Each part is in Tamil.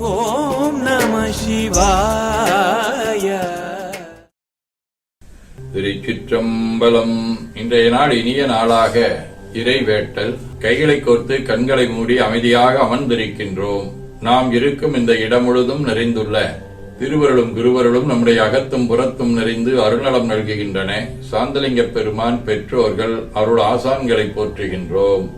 ஓம் நம சிவாய. திருச்சிற்றம்பலம். இன்றைய நாள் இனிய நாளாக இறைவேட்டல். கைகளை கோர்த்து கண்களை மூடி அமைதியாக அமர்ந்திருக்கின்றோம். நாம் இருக்கும் இந்த இடம் முழுதும் நிறைந்துள்ள திருவருளும் குருவருளும் நம்முடைய அகத்தும் புறத்தும் நிறைந்து அருணலம் நல்குகின்றன. சாந்தலிங்க பெருமான் பெற்றோர்கள் அருள் ஆசான்களை போற்றுகின்றோம்.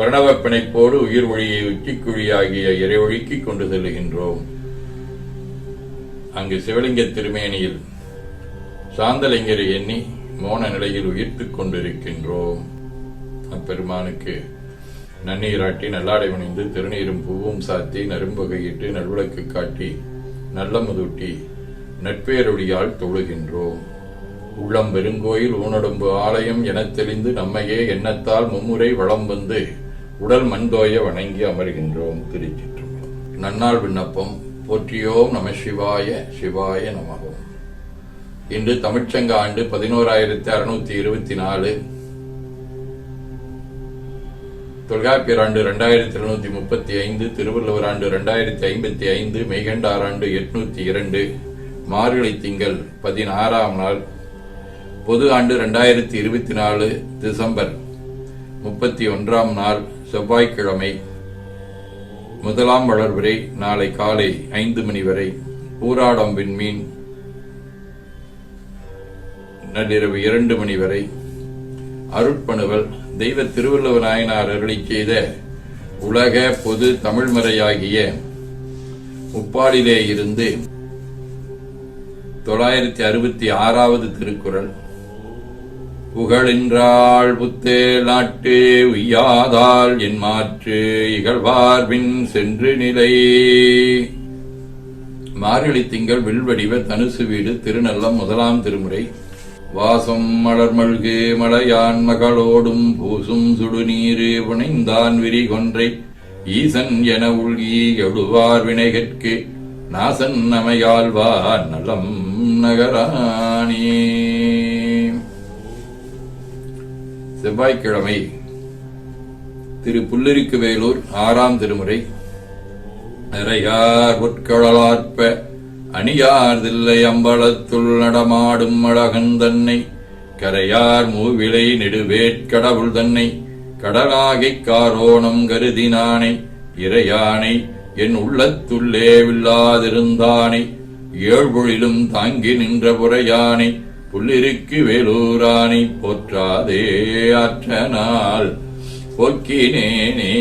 பிரணவ பிணைப்போடு உயிர் ஒளியை உச்சிக்குழியாகிய இறைவழுக்கிக் கொண்டு செல்கின்றோம் அங்கு சிவலிங்க திருமேனியில் சாந்தலிங்கரை எண்ணி மோன நிலையில் உயிர்த்துக் கொண்டிருக்கின்றோம். அப்பெருமானுக்கு நன்னீராட்டி நல்லாடை உணிந்து திருநீரும் பூவும் சாத்தி நரும்பகையிட்டு நல்விளக்கு காட்டி நல்ல முதூட்டி நட்பேரொழியால் தொழுகின்றோம். உள்ளம் பெருங்கோயில் ஊனடம்பு ஆலயம் எனத் தெளிந்து நம்மையே எண்ணத்தால் மும்முறை வளம் வந்து உடல் மண்தோய வணங்கி அமர்கின்றோம் திருச்சிற்றம்பலம். நன்னாள் விண்ணப்பம் போற்றியோம் நம சிவாய சிவாய நமகம் இன்று தமிழ்ச்சங்க ஆண்டு பதினோராயிரத்தி அறுநூத்தி இருபத்தி நாலு தொல்காப்பியர் ஆண்டு ரெண்டாயிரத்தி எழுநூத்தி முப்பத்தி ஐந்து திருவள்ளுவர் ஆண்டு ரெண்டாயிரத்தி ஐம்பத்தி ஐந்து மெய்கண்டார் ஆண்டு எட்நூத்தி இரண்டு மார்கழி திங்கள் பதினாறாம் நாள் பொது ஆண்டு ரெண்டாயிரத்தி இருபத்தி நாலு டிசம்பர் முப்பத்தி ஒன்றாம் நாள் செவ்வாய்க்கிழமை முதலாம் வளர்வரை நாளை காலை ஐந்து மணி வரை ஊராடம் விண்மீன் நள்ளிரவு இரண்டு மணி வரை அருட்பணுவல் தெய்வ திருவள்ளுவ நாயனார் அருளி செய்த உலக பொது தமிழ்மறையாகிய முப்பாடிலே இருந்து தொள்ளாயிரத்தி அறுபத்தி ஆறாவது திருக்குறள் புகழின்றாள் புத்தேல் நாட்டு உய்யாதால் என் மாற்று இகழ்வார்பின் சென்று நிலை. மார்கழி திங்கள் வில்வடிவ தனுசு வீடு திருநல்லம் முதலாம் திருமுறை. வாசம் மலர்மல்கு மலையான் மகளோடும் பூசும் சுடுநீரு புனைந்தான் விரி கொன்றை. ஈசன் என உள்கி எழுவார் வினைகற்கு நாசன் நமையாழ்வார் நலம் நகரானே. செவ்வாய்க்கிழமை திரு புல்லரிக்கு வேலூர் ஆறாம் திருமுறை. நிறையார் உட்கழலாற்ப அணியார் தில்லை அம்பலத்துள் நடமாடும் அழகன் தன்னை. கரையார் மூவிலை நெடுவேற்கடவுள் தன்னை. கடலாகிக் காரோணம் கருதினானை இறையானை என் உள்ளத்துள்ளே வில்லாதிருந்தானை. ஏழ்வொழிலும் தாங்கி நின்ற புறையானை புள்ளிருக்கு வேலூராணி போற்றாதே ஆற்றனால் போக்கினேனே.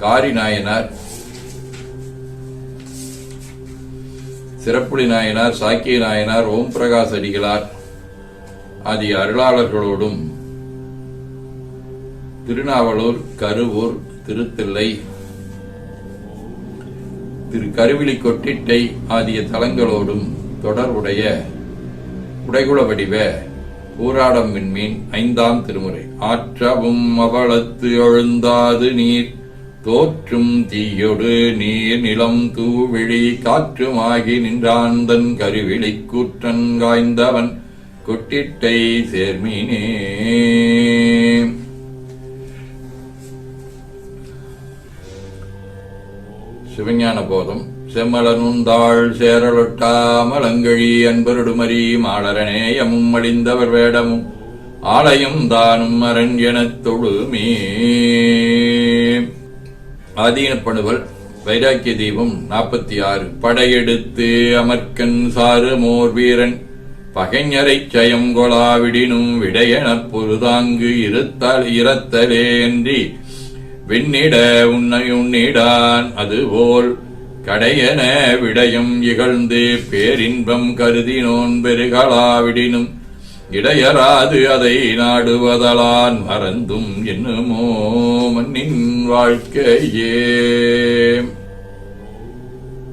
காரிநாயனார். சிறப்புலி நாயனார் சாக்கிய நாயனார் ஓம் பிரகாஷ் அடிகளார் ஆகிய அருளாளர்களோடும் திருநாவலூர் கருவூர் திருத்தில்லை திரு கருவிழிக் கொட்டிட்டை ஆகிய தலங்களோடும் தொடர்புடைய உடைகுல வடிவ ஊராடம் விண்மீன் ஐந்தாம் திருமுறை. ஆற்றவும் அவளத்து எழுந்தாது நீர் தோற்றும் தீயொடு நீர் நிலம் தூவிழி காற்றுமாகி நின்றாந்தன் கருவிழி கூற்றன் காய்ந்தவன் கொட்டிட்டை சேர்மீனே. சிவஞான போதம் செம்மலனுந்தாள் சேரலொட்டா மலங்கழி அன்பருடுமரி மாலரநேயமும் அழிந்தவர் வேடமும் ஆலயம் தானும் அரண் எனத் தொழுமே. ஆதீனப்பணுவல் வைராக்கிய தீபம் நாற்பத்தி ஆறு படையெடுத்து அமர்க்கன் சாறு மோர் வீரன். பகைஞரை சயம் கொலாவிடினும் விடையெனப் பொருதாங்கு இருத்தல் இரத்தலே அன்றி. விண்ணிட உன்னை உன்னிடான் அதுபோல் கடையென விடயம் இகழ்ந்து பேரின்பம் கருதினோன் பெருகளாவிடினும். இடையராது அதை நாடுவதலான் மறந்தும் என்னமோ மண்ணின் வாழ்க்கையே.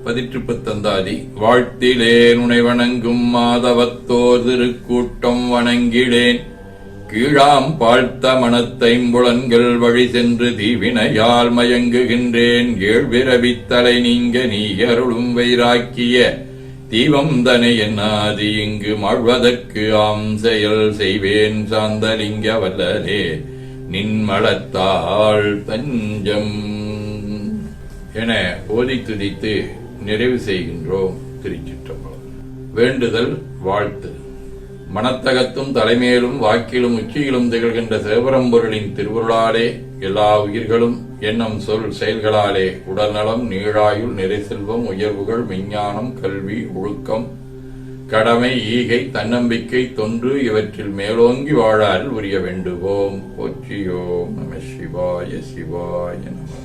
பதிற்று பத்தந்தாதி வாழ்த்திலேன் உனை வணங்கும் மாதவத்தோர் திருக்கூட்டம் வணங்கிலேன். கீழாம் பாழ்த்த மனத்தைம்புலன்கள் வழி சென்று தீவினையால் மயங்குகின்றேன். ஏழ்பிறவித்தலை நீங்க நீ அருளும் வைராக்கிய தீபம் தனை என்னாதி இங்கு மாழ்வதற்கு ஆம் செயல் செய்வேன் சாந்தலிங்க வல்லரே நின்மலத்தாள் தஞ்சம் என ஓதி துதித்து நிறைவு செய்கின்றோம் திருச்சிற்றம்பலம். வேண்டுதல் வாழ்த்து. மனத்தகத்தும் தலைமையிலும் வாக்கிலும் உச்சியிலும் திகழ்கின்ற சிவபரம்பொருளின் திருவருளாலே எல்லா உயிர்களும் எண்ணம் சொல் செயல்களாலே உடல்நலம் நீழாயுள் நிறை செல்வம் உயர்வுகள் விஞ்ஞானம் கல்வி ஒழுக்கம் கடமை ஈகை தன்னம்பிக்கை தொன்று இவற்றில் மேலோங்கி வாழ உரிய வேண்டுவோம். போற்றியோம். நம சிவாய சிவாய நம.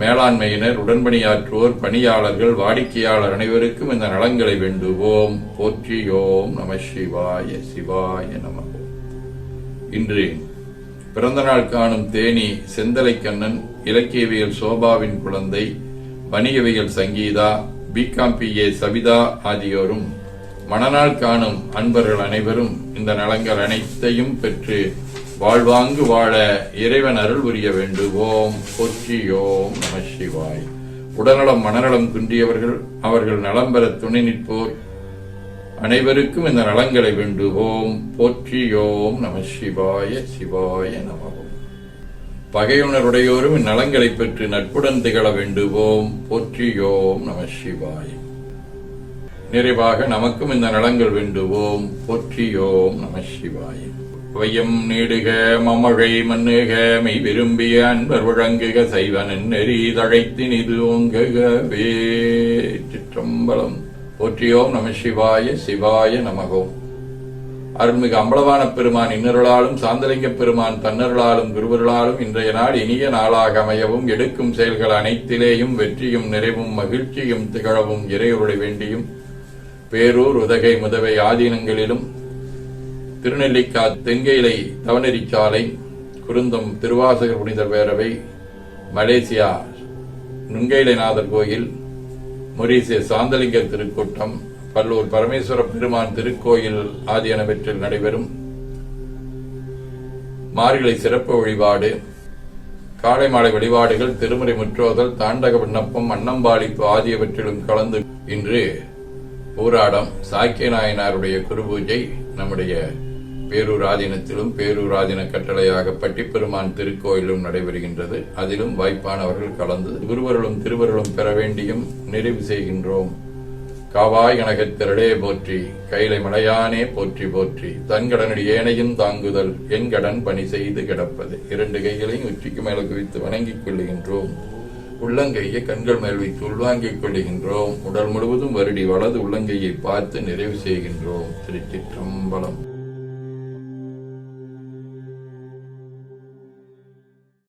மேலாண்மையினர் உடன்பணியாற்றுவோர் பணியாளர்கள் வாடிக்கையாளர் அனைவருக்கும் இந்த நலங்களை வேண்டுவோம். போற்றியோம் நம சிவாய சிவாய நம. இன்று பிறந்த நாள் காணும் தேனி செந்தலை கண்ணன் இலக்கியவியல் சோபாவின் குழந்தை வணிகவியல் Sangeetha B Com B. A. Savitha ஆகியோரும் மணநாள் காணும் அன்பர்கள் அனைவரும் இந்த நலங்கள் அனைத்தையும் பெற்று வாழ்வாங்கு வாழ இறைவன் அருள் புரிய வேண்டுவோம். போற்றியோம் நம சிவாய். உடல்நலம் மனநலம் குன்றியவர்கள் அவர்கள் நலம் பெற துணை நிற்போர். அனைவருக்கும் இந்த நலங்களை வேண்டுவோம். போற்றியோம் நம சிவாய சிவாய நமவோம் பகையுணருடையோரும் இந்நலங்களை பெற்று நட்புடன் திகழ வேண்டுவோம். போற்றியோம் நம சிவாய். நிறைவாக நமக்கும் இந்த நலங்கள் வேண்டுவோம். போற்றியோம் நம சிவாயின் வையம் நீடுக மமழை மண்ணுக மெய் விரும்பிய அன்பர் வழங்குக சைவனன் நெறி தழைத்தினிது ஓங்குகவே. சிற்றம்பலம். போற்றியோம் நம சிவாய சிவாய நமகோம் அருள்மிகு அம்பலவான பெருமான் இன்னருளாலும் சாந்தலிங்க பெருமான் தன்னருளாலும் குருவருளாலும் இன்றைய நாள் இனிய நாளாக அமையவும் எடுக்கும் செயல்கள் அனைத்திலேயும் வெற்றியும் நிறைவும் மகிழ்ச்சியும் திகழவும் இறையுருளை வேண்டியும். பேரூர் உதகை முதவை ஆதீனங்களிலும் திருநெல்லிக்கா தென்கையிலை தவநெறிச்சாலை குருந்தம் திருவாசகர் புனிதர் பேரவை மலேசியா நுங்கேலைநாதர் கோயில் மொரீசிய சாந்தலிங்கர் திருக்கூட்டம் பல்லூர் பரமேஸ்வர பெருமான் திருக்கோயில் ஆதியனவற்றில் நடைபெறும். மார்கழி சிறப்பு வழிபாடு காலை மாலை வழிபாடுகள் திருமுறை முற்றோதல் தாண்டக விண்ணப்பம் அன்னம்பாளிப்பு ஆகியவற்றிலும் கலந்து இன்று ஊராடம் சாக்கிய நாயனாருடைய குருபூஜை நம்முடைய பேரூர் ஆதீனத்திலும் பேரூர் கட்டளையாக பட்டிப்பெருமான் திருக்கோயிலும் நடைபெறுகின்றது. அதிலும் வாய்ப்பானவர்கள் கலந்து குருவர்களும் திருவருளும் பெற வேண்டியும் நிறைவு செய்கின்றோம். காவாய் கனகத்திரளே போற்றி கைலை மலையானே போற்றி போற்றி தன்கடனடி ஏனையும் தாங்குதல் என் கடன் பணி செய்து கிடப்பது. இரண்டு கைகளையும் உச்சிக்கு மேல குவித்து வணங்கிக் கொள்ளுகின்றோம். உள்ளங்கையை கண்கள் மேல் வைத்து உள்வாங்கிக் கொள்ளுகின்றோம். உடல் முழுவதும் வருடி வலது உள்ளங்கையை பார்த்து நிறைவு செய்கின்றோம். திருச்சிற்றம்பலம்.